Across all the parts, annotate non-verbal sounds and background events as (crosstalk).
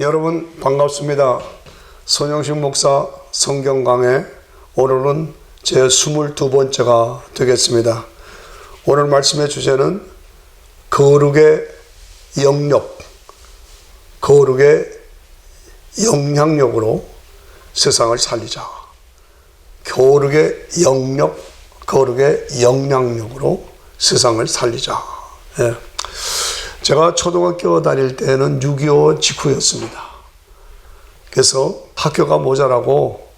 여러분 반갑습니다. 손영식 목사 성경 강해 오늘은 제 22번째가 되겠습니다. 오늘 말씀의 주제는 거룩의 영역, 거룩의 영향력으로 세상을 살리자. 거룩의 영역, 거룩의 영향력으로 세상을 살리자. 예. 제가 초등학교 다닐 때는 6.25 직후였습니다. 그래서 학교가 모자라고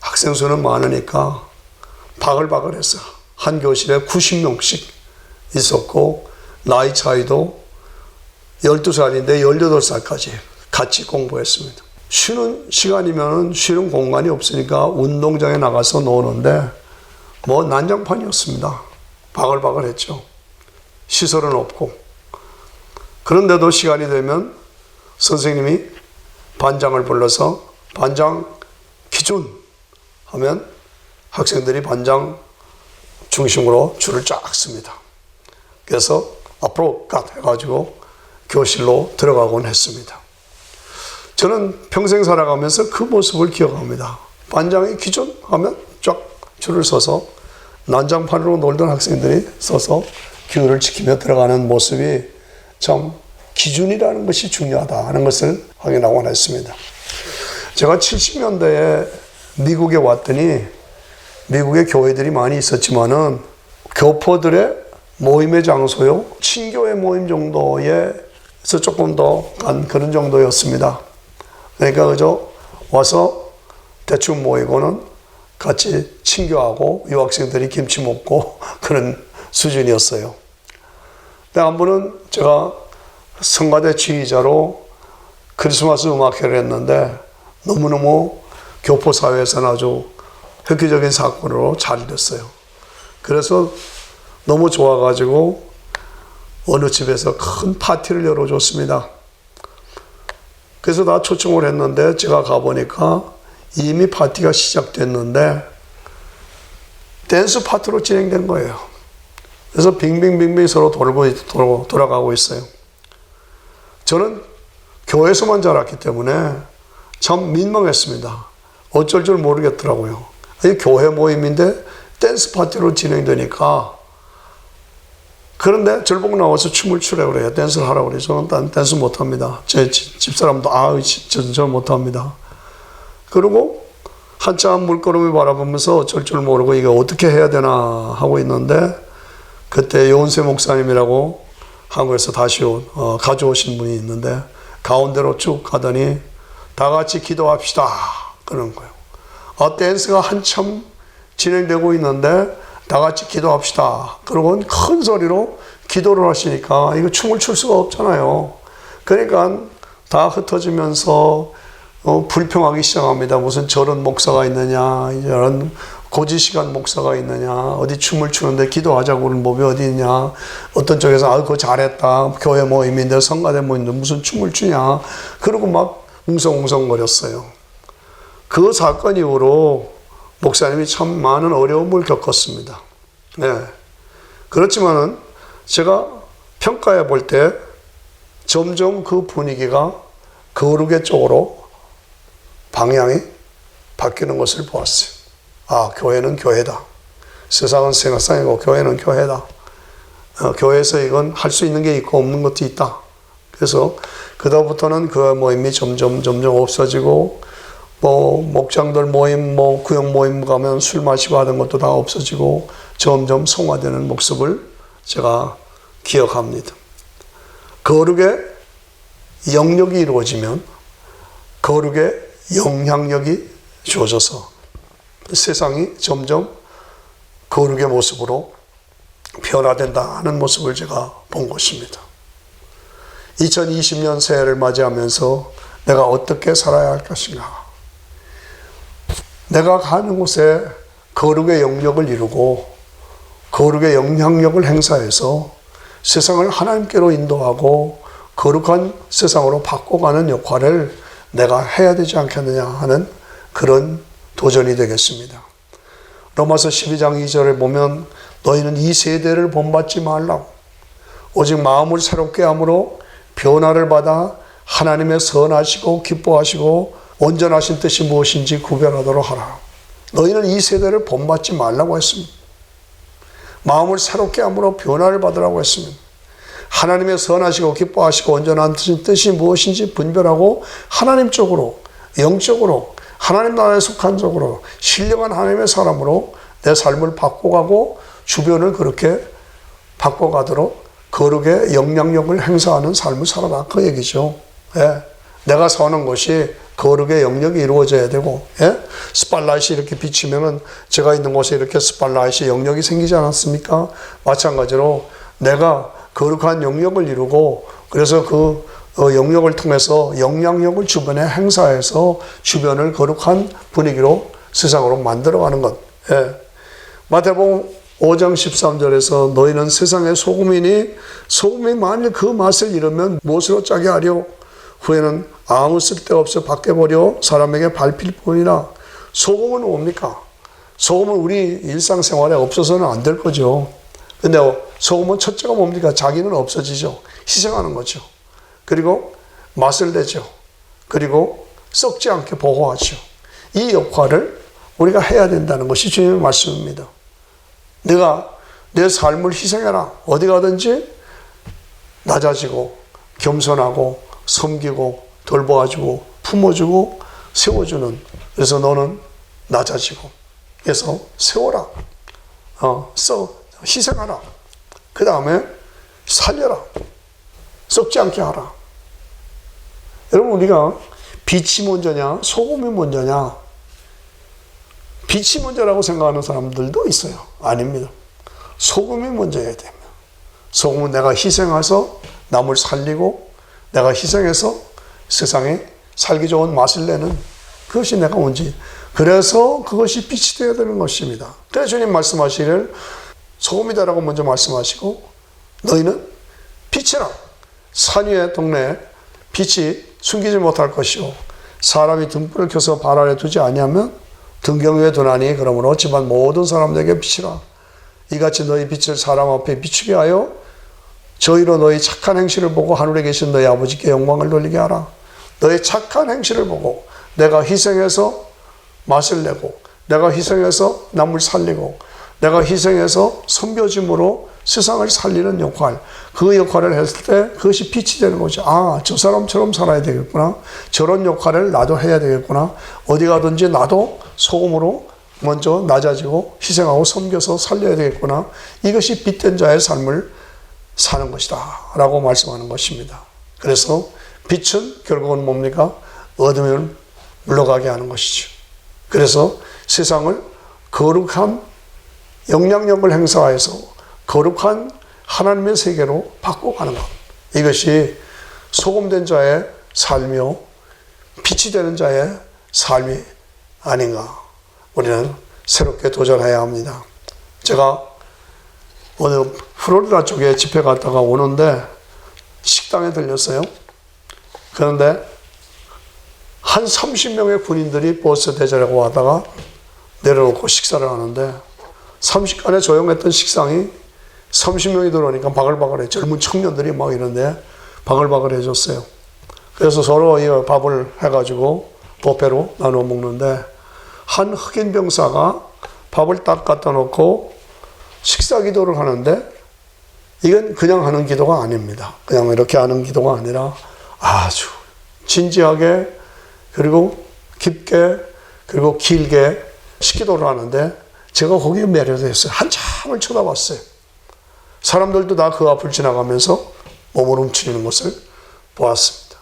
학생 수는 많으니까 바글바글했어. 한 교실에 90명씩 있었고, 나이 차이도 12살인데 18살까지 같이 공부했습니다. 쉬는 시간이면 쉬는 공간이 없으니까 운동장에 나가서 노는데, 뭐 난장판이었습니다. 바글바글했죠. 시설은 없고. 그런데도 시간이 되면 선생님이 반장을 불러서 반장 기준 하면 학생들이 반장 중심으로 줄을 쫙 씁니다. 그래서 앞으로 갓 해가지고 교실로 들어가곤 했습니다. 저는 평생 살아가면서 그 모습을 기억합니다. 반장의 기준 하면 쫙 줄을 서서 난장판으로 놀던 학생들이 서서 규율을 지키며 들어가는 모습이 참 기준이라는 것이 중요하다 하는 것을 확인하곤 했습니다. 제가 70년대에 미국에 왔더니 미국에 교회들이 많이 있었지만은 교포들의 모임의 장소요 친교회 모임 정도에서 조금 더 간 그런 정도였습니다. 그러니까 그저 와서 대충 모이고는 같이 친교하고 유학생들이 김치 먹고 (laughs) 그런 수준이었어요. 한 번은 제가 성가대 지휘자로 크리스마스 음악회를 했는데 너무너무 교포사회에서는 아주 획기적인 사건으로 잘 됐어요. 그래서 너무 좋아가지고 어느 집에서 큰 파티를 열어줬습니다. 그래서 다 초청을 했는데 제가 가보니까 이미 파티가 시작됐는데 댄스 파트로 진행된 거예요. 그래서 빙빙빙빙 서로 돌고 돌아가고 있어요. 저는 교회에서만 자랐기 때문에 참 민망했습니다. 어쩔 줄 모르겠더라고요. 이 교회 모임인데 댄스 파티로 진행되니까 그런데 절복 나와서 춤을 추래 그래요. 댄스를 하라고 그래요. 저는 댄스 못합니다. 제 집사람도 아, 저는 저 못합니다. 그리고 한참 물걸음을 바라보면서 어쩔 줄 모르고 이게 어떻게 해야 되나 하고 있는데 그때 요은세 목사님이라고 한국에서 다시 온, 어, 가져오신 분이 있는데 가운데로 쭉 가더니 다 같이 기도합시다. 그런 거예요. 아, 댄스가 한참 진행되고 있는데 다 같이 기도합시다. 그러고 큰 소리로 기도를 하시니까 이거 춤을 출 수가 없잖아요. 그러니까 다 흩어지면서 어, 불평하기 시작합니다. 무슨 저런 목사가 있느냐, 이런 고지시간 목사가 있느냐, 어디 춤을 추는데 기도하자고 그러는 법이 어디 있냐, 어떤 쪽에서 아, 그거 잘했다, 교회 모임인데 성가대 모임인데 무슨 춤을 추냐, 그러고 막 웅성웅성거렸어요. 그 사건 이후로 목사님이 참 많은 어려움을 겪었습니다. 네. 그렇지만은 제가 평가해 볼 때 점점 그 분위기가 거룩의 쪽으로 방향이 바뀌는 것을 보았어요. 아, 교회는 교회다. 세상은 세상이고 교회는 교회다. 어, 교회에서 이건 할 수 있는 게 있고 없는 것도 있다. 그래서 그다음부터는 그 모임이 점점 점점 없어지고 뭐 목장들 모임, 뭐 구역 모임 가면 술 마시고 하는 것도 다 없어지고 점점 성화되는 모습을 제가 기억합니다. 거룩의 영역이 이루어지면 거룩의 영향력이 주어져서 세상이 점점 거룩의 모습으로 변화된다는 모습을 제가 본 것입니다. 2020년 새해를 맞이하면서 내가 어떻게 살아야 할 것인가? 내가 가는 곳에 거룩의 영역을 이루고 거룩의 영향력을 행사해서 세상을 하나님께로 인도하고 거룩한 세상으로 바꿔가는 역할을 내가 해야 되지 않겠느냐 하는 그런 도전이 되겠습니다. 로마서 12장 2절에 보면 너희는 이 세대를 본받지 말라고 오직 마음을 새롭게 함으로 변화를 받아 하나님의 선하시고 기뻐하시고 온전하신 뜻이 무엇인지 구별하도록 하라. 너희는 이 세대를 본받지 말라고 했습니다. 마음을 새롭게 함으로 변화를 받으라고 했습니다. 하나님의 선하시고 기뻐하시고 온전한 뜻이, 무엇인지 분별하고 하나님 쪽으로 영적으로 하나님 나라에 속한 쪽으로 신령한 하나님의 사람으로 내 삶을 바꿔가고 주변을 그렇게 바꿔가도록 거룩의 영향력을 행사하는 삶을 살아라 그 얘기죠. 예. 내가 사는 것이 거룩의 영역이 이루어져야 되고 예? 스팔라이트 이렇게 비치면은 제가 있는 곳에 이렇게 스팔라이트 영역이 생기지 않았습니까? 마찬가지로 내가 거룩한 영역을 이루고 그래서 그 어, 영역을 통해서 영향력을 주변에 행사해서 주변을 거룩한 분위기로 세상으로 만들어가는 것. 예. 마태복음 5장 13절에서 너희는 세상의 소금이니 소금이 만일 그 맛을 잃으면 무엇으로 짜게 하려 후에는 아무 쓸데없어 밖에 버려 사람에게 밟힐 뿐이라 소금은 뭡니까? 소금은 우리 일상생활에 없어서는 안 될 거죠. 근데 소금은 첫째가 뭡니까? 자기는 없어지죠. 희생하는 거죠. 그리고 맛을 내죠. 그리고 썩지 않게 보호하죠. 이 역할을 우리가 해야 된다는 것이 주님의 말씀입니다. 내가 내 삶을 희생해라. 어디 가든지 낮아지고 겸손하고 섬기고 돌보아주고 품어주고 세워주는 그래서 너는 낮아지고 그래서 세워라. 어, 써 희생하라. 그 다음에 살려라. 썩지 않게 하라. 여러분 우리가 빛이 먼저냐 소금이 먼저냐 빛이 먼저라고 생각하는 사람들도 있어요. 아닙니다. 소금이 먼저야 됩니다. 소금은 내가 희생해서 남을 살리고 내가 희생해서 세상에 살기 좋은 맛을 내는 그것이 내가 뭔지 그래서 그것이 빛이 되어야 되는 것입니다. 그래서 주님 말씀하시기를 소금이다라고 먼저 말씀하시고 너희는 빛이라 산 위의 동네 빛이 숨기지 못할 것이요 사람이 등불을 켜서 발 아래 두지 아니하면 등경 위에 두나니 그러므로 집안 모든 사람들에게 빛이라. 이같이 너희 빛을 사람 앞에 비추게 하여 저희로 너희 착한 행실을 보고 하늘에 계신 너희 아버지께 영광을 돌리게 하라. 너희 착한 행실을 보고 내가 희생해서 맛을 내고 내가 희생해서 남을 살리고 내가 희생해서 선교짐으로 세상을 살리는 역할, 그 역할을 했을 때 그것이 빛이 되는 거죠. 아, 저 사람처럼 살아야 되겠구나. 저런 역할을 나도 해야 되겠구나. 어디 가든지 나도 소금으로 먼저 낮아지고 희생하고 섬겨서 살려야 되겠구나. 이것이 빛된 자의 삶을 사는 것이다. 라고 말씀하는 것입니다. 그래서 빛은 결국은 뭡니까? 어둠을 물러가게 하는 것이죠. 그래서 세상을 거룩한 영향력을 행사해서 거룩한 하나님의 세계로 바꿔가는 것. 이것이 소금된 자의 삶이요. 빛이 되는 자의 삶이 아닌가. 우리는 새롭게 도전해야 합니다. 제가 어느 플로리다 쪽에 집회 갔다가 오는데 식당에 들렸어요. 그런데 한 30명의 군인들이 버스 대절하고 와다가 내려놓고 식사를 하는데 30간에 조용했던 식상이 30명이 들어오니까 바글바글해. 젊은 청년들이 막 이런데 바글바글 해줬어요. 그래서 서로 이 밥을 해가지고 보패로 나눠 먹는데 한 흑인 병사가 밥을 딱 갖다 놓고 식사 기도를 하는데 이건 그냥 하는 기도가 아닙니다. 그냥 이렇게 하는 기도가 아니라 아주 진지하게 그리고 깊게 그리고 길게 식기도를 하는데 제가 거기에 매료됐어요. 한참을 쳐다봤어요. 사람들도 다 그 앞을 지나가면서 몸을 움츠리는 것을 보았습니다.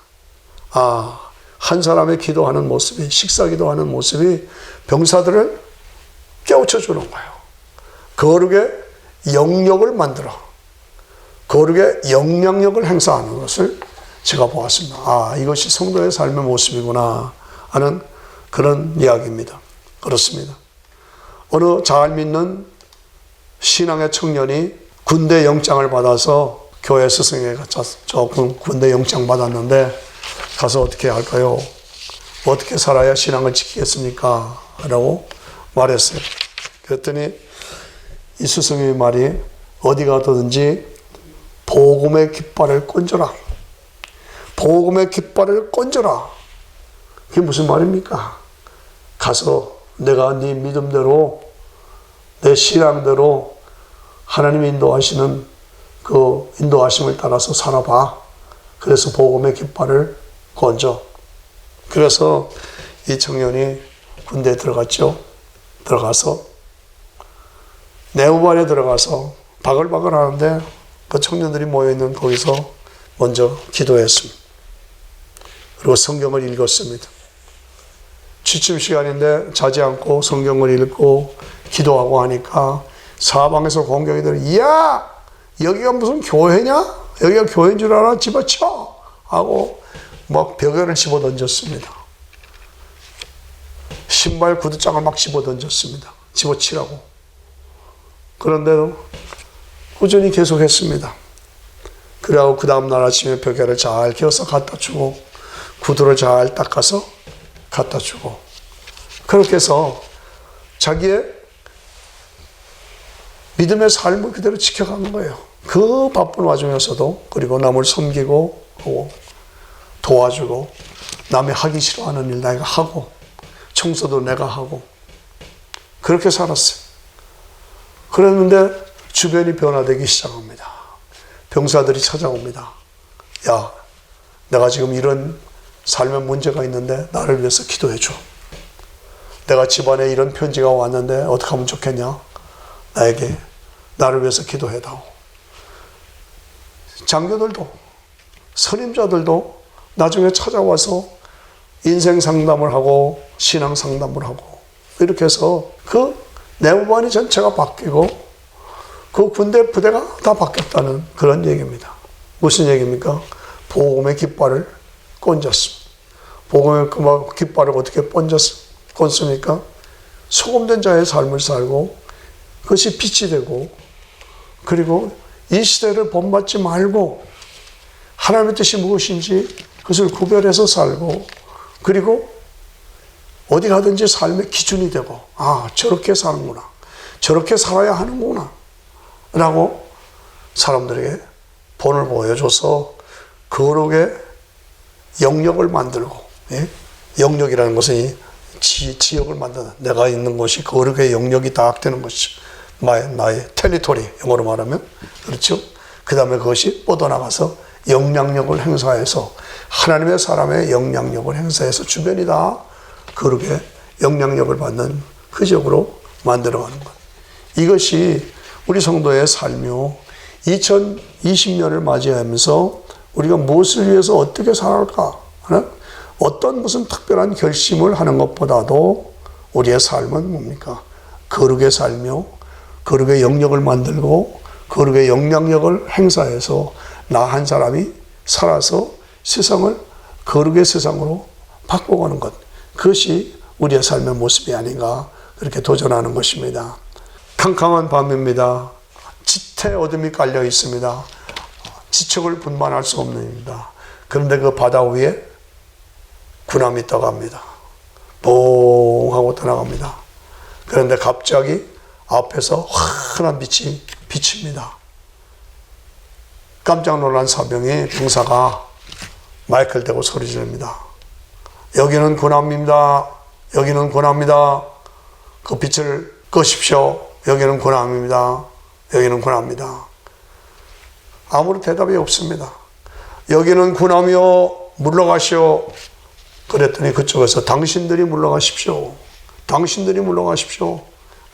아, 한 사람의 기도하는 모습이, 식사 기도하는 모습이 병사들을 깨우쳐 주는 거예요. 거룩의 영역을 만들어, 거룩의 영향력을 행사하는 것을 제가 보았습니다. 아, 이것이 성도의 삶의 모습이구나 하는 그런 이야기입니다. 그렇습니다. 어느 잘 믿는 신앙의 청년이 군대 영장을 받아서 교회 스승에 조금 군대 영장 받았는데 가서 어떻게 할까요? 어떻게 살아야 신앙을 지키겠습니까? 라고 말했어요. 그랬더니 이 스승의 말이 어디 가든지 복음의 깃발을 꽂아라. 복음의 깃발을 건져라. 그게 무슨 말입니까? 가서 내가 네 믿음대로 내 신앙대로 하나님이 인도하시는 그 인도하심을 따라서 살아봐. 그래서 복음의 깃발을 건져. 그래서 이 청년이 군대에 들어갔죠. 들어가서 내후반에 들어가서 바글바글 하는데 그 청년들이 모여있는 거기서 먼저 기도했습니다. 그리고 성경을 읽었습니다. 취침 시간인데 자지 않고 성경을 읽고 기도하고 하니까 사방에서 공격이 들어 이야 여기가 무슨 교회냐? 여기가 교회인 줄 알아? 집어쳐! 하고 막 벽에를 집어 던졌습니다. 신발 구두장을 막 집어 던졌습니다. 집어치라고. 그런데도 꾸준히 계속했습니다. 그리고 그 다음날 아침에 벽에를 잘 끼워서 갖다 주고 구두를 잘 닦아서 갖다 주고 그렇게 해서 자기의 믿음의 삶을 그대로 지켜가는 거예요. 그 바쁜 와중에서도 그리고 남을 섬기고 도와주고 남이 하기 싫어하는 일 내가 하고 청소도 내가 하고 그렇게 살았어요. 그랬는데 주변이 변화되기 시작합니다. 병사들이 찾아옵니다. 야, 내가 지금 이런 삶에 문제가 있는데 나를 위해서 기도해 줘. 내가 집안에 이런 편지가 왔는데 어떻게 하면 좋겠냐? 나에게 나를 위해서 기도해 다오. 장교들도 선임자들도 나중에 찾아와서 인생 상담을 하고 신앙 상담을 하고 이렇게 해서 그 내무반이 전체가 바뀌고 그 군대 부대가 다 바뀌었다는 그런 얘기입니다. 무슨 얘기입니까? 복음의 깃발을 꼰졌습니다. 복음의 그 깃발을 어떻게 꼰졌, 꼰습니까? 소금된 자의 삶을 살고 그것이 빛이 되고 그리고 이 시대를 본받지 말고 하나님의 뜻이 무엇인지 그것을 구별해서 살고 그리고 어디 가든지 삶의 기준이 되고 아 저렇게 사는구나 저렇게 살아야 하는구나 라고 사람들에게 본을 보여줘서 거룩의 영역을 만들고 예? 영역이라는 것은 지, 지역을 만드는 내가 있는 곳이 거룩의 영역이 딱 되는 것이 나의, 나의 테리토리 영어로 말하면. 그렇죠? 그 다음에 그것이 뻗어나가서 영향력을 행사해서 하나님의 사람의 영향력을 행사해서 주변이 다. 거룩의 영향력을 받는 그 지역으로 만들어가는 것 이것이 우리 성도의 삶이요. 2020년을 맞이하면서 우리가 무엇을 위해서 어떻게 살아갈까? 어떤 무슨 특별한 결심을 하는 것보다도 우리의 삶은 뭡니까? 거룩의 삶이요. 거룩의 영역을 만들고 거룩의 영향력을 행사해서 나 한 사람이 살아서 세상을 거룩의 세상으로 바꿔가는 것. 그것이 우리의 삶의 모습이 아닌가 그렇게 도전하는 것입니다. 캄캄한 밤입니다. 짙에 어둠이 깔려 있습니다. 지척을 분만할 수 없는 일입니다. 그런데 그 바다 위에 군함이 떠갑니다. 봉 하고 떠나갑니다. 그런데 갑자기 앞에서 환한 빛이 비칩니다. 깜짝 놀란 사병이 병사가 마이크를 대고 소리 지릅니다. 여기는 군함입니다. 여기는 군함입니다. 그 빛을 끄십시오. 여기는 군함입니다. 여기는 군함입니다. 아무런 대답이 없습니다. 여기는 군함이요. 물러가시오. 그랬더니 그쪽에서 당신들이 물러가십시오. 당신들이 물러가십시오.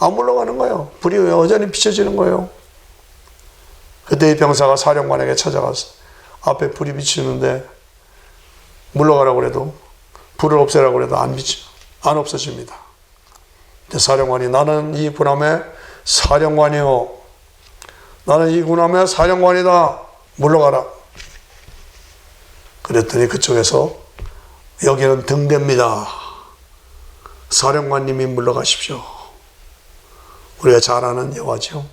안 물러가는 거예요. 불이 여전히 비춰지는 거예요. 그때 이 병사가 사령관에게 찾아가서 앞에 불이 비치는데 물러가라고 그래도 불을 없애라고 그래도 안 비치, 안 없어집니다. 근데 사령관이 나는 이 군함의 사령관이요. 나는 이 군함의 사령관이다. 물러가라. 그랬더니 그쪽에서 여기는 등대입니다. 사령관님이 물러가십시오. 우리가 잘 아는 영화죠.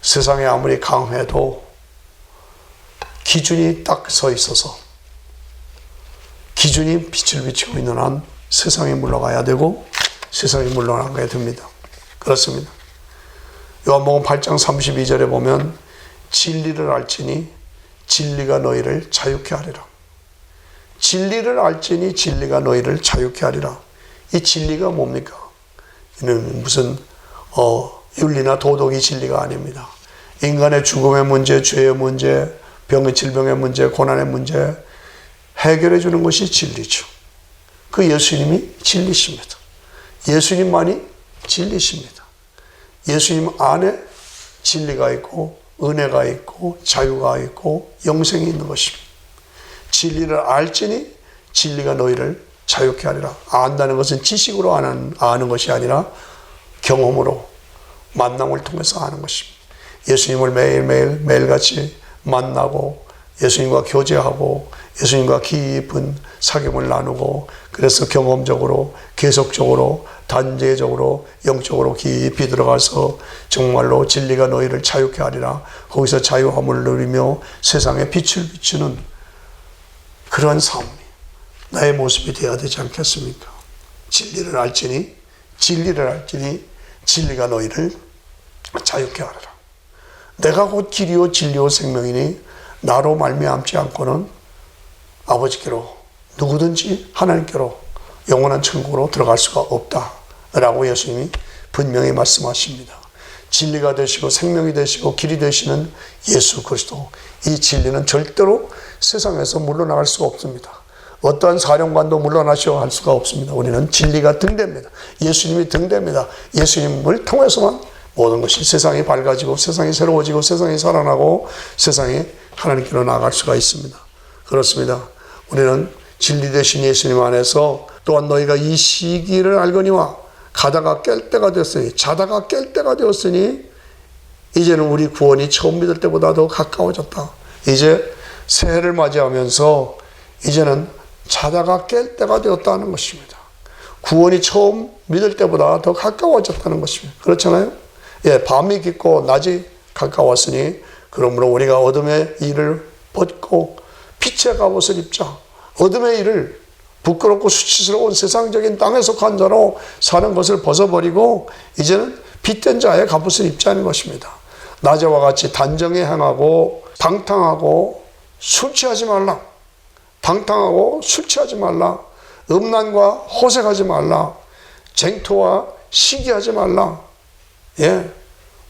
세상에 아무리 강해도 기준이 딱 서 있어서 기준이 빛을 비추고 있는 한 세상에 물러가야 되고 세상에 물러나가야 됩니다. 그렇습니다. 요한복음 8장 32절에 보면 진리를 알지니 진리가 너희를 자유케 하리라. 진리를 알지니 진리가 너희를 자유케 하리라. 이 진리가 뭡니까? 이는 무슨 어, 윤리나 도덕이 진리가 아닙니다. 인간의 죽음의 문제, 죄의 문제, 병의 질병의 문제, 고난의 문제 해결해 주는 것이 진리죠. 그 예수님이 진리십니다. 예수님만이 진리십니다. 예수님 안에 진리가 있고 은혜가 있고 자유가 있고 영생이 있는 것입니다. 진리를 알지니 진리가 너희를 자유케 하리라. 안다는 것은 지식으로 아는, 아는 것이 아니라 경험으로 만남을 통해서 아는 것입니다. 예수님을 매일매일 매일같이 만나고 예수님과 교제하고 예수님과 깊은 사귐을 나누고 그래서 경험적으로 계속적으로 단계적으로 영적으로 깊이 들어가서 정말로 진리가 너희를 자유케 하리라 거기서 자유함을 누리며 세상에 빛을 비추는 그런 삶이 나의 모습이 되어야 되지 않겠습니까? 진리를 알지니 진리를 알지니 진리가 너희를 자유케 하리라. 내가 곧 길이요 진리요 생명이니 나로 말미암지 않고는 아버지께로 누구든지 하나님께로 영원한 천국으로 들어갈 수가 없다라고 예수님이 분명히 말씀하십니다. 진리가 되시고 생명이 되시고 길이 되시는 예수 그리스도 이 진리는 절대로 세상에서 물러나갈 수가 없습니다. 어떠한 사령관도 물러나셔 할 수가 없습니다. 우리는 진리가 등대입니다. 예수님이 등대입니다. 예수님을 통해서만 모든 것이 세상이 밝아지고 세상이 새로워지고 세상이 살아나고 세상이 하나님께로 나아갈 수가 있습니다. 그렇습니다. 우리는 진리 되신 예수님 안에서 또한 너희가 이 시기를 알거니와 가다가 깰 때가 되었으니 자다가 깰 때가 되었으니 이제는 우리 구원이 처음 믿을 때보다 더 가까워졌다. 이제 새해를 맞이하면서 이제는 자다가 깰 때가 되었다는 것입니다. 구원이 처음 믿을 때보다 더 가까워졌다는 것입니다. 그렇잖아요? 예, 밤이 깊고 낮이 가까웠으니 그러므로 우리가 어둠의 일을 벗고 빛의 갑옷을 입자. 어둠의 일을 부끄럽고 수치스러운 세상적인 땅에 속한 자로 사는 것을 벗어버리고 이제는 빛된 자의 갑옷을 입자는 것입니다. 낮에와 같이 단정에 행하고 방탕하고 술 취하지 말라. 방탕하고 술 취하지 말라. 음란과 호색하지 말라. 쟁토와 시기하지 말라. 예.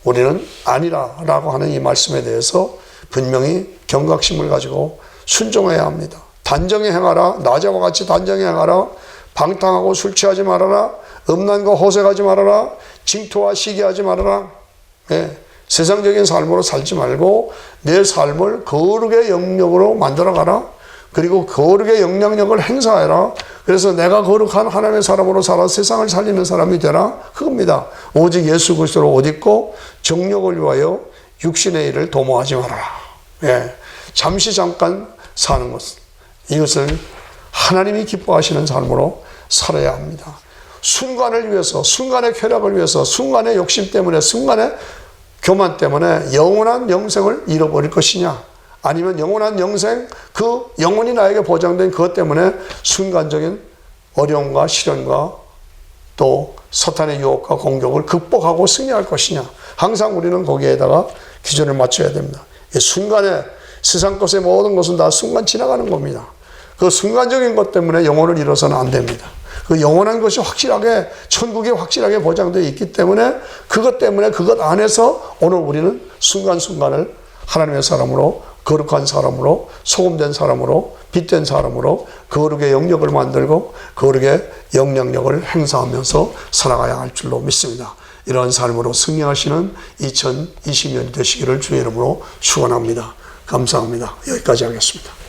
우리는 아니라 라고 하는 이 말씀에 대해서 분명히 경각심을 가지고 순종해야 합니다. 단정히 행하라. 낮에와 같이 단정히 행하라. 방탕하고 술 취하지 말아라. 음란과 호색하지 말아라. 징토와 시기하지 말아라. 예. 세상적인 삶으로 살지 말고 내 삶을 거룩의 영역으로 만들어가라. 그리고 거룩의 영향력을 행사해라. 그래서 내가 거룩한 하나님의 사람으로 살아 세상을 살리는 사람이 되라. 그겁니다. 오직 예수 그리스도로 옷 입고 정력을 위하여 육신의 일을 도모하지 말아라. 예. 잠시 잠깐 사는 것은 이것을 하나님이 기뻐하시는 삶으로 살아야 합니다. 순간을 위해서, 순간의 쾌락을 위해서, 순간의 욕심 때문에, 순간의 교만 때문에 영원한 영생을 잃어버릴 것이냐? 아니면 영원한 영생, 그 영원히 나에게 보장된 그것 때문에 순간적인 어려움과 시련과 또 서탄의 유혹과 공격을 극복하고 승리할 것이냐. 항상 우리는 거기에다가 기준을 맞춰야 됩니다. 이 순간에 세상 것의 모든 것은 다 순간 지나가는 겁니다. 그 순간적인 것 때문에 영혼을 잃어서는 안 됩니다. 그 영원한 것이 확실하게 천국이 확실하게 보장되어 있기 때문에 그것 때문에 그것 안에서 오늘 우리는 순간순간을 하나님의 사람으로 거룩한 사람으로 소금된 사람으로 빛된 사람으로 거룩의 영역을 만들고 거룩의 영향력을 행사하면서 살아가야 할 줄로 믿습니다. 이러한 삶으로 승리하시는 2020년이 되시기를 주의 이름으로 축원합니다. 감사합니다. 여기까지 하겠습니다.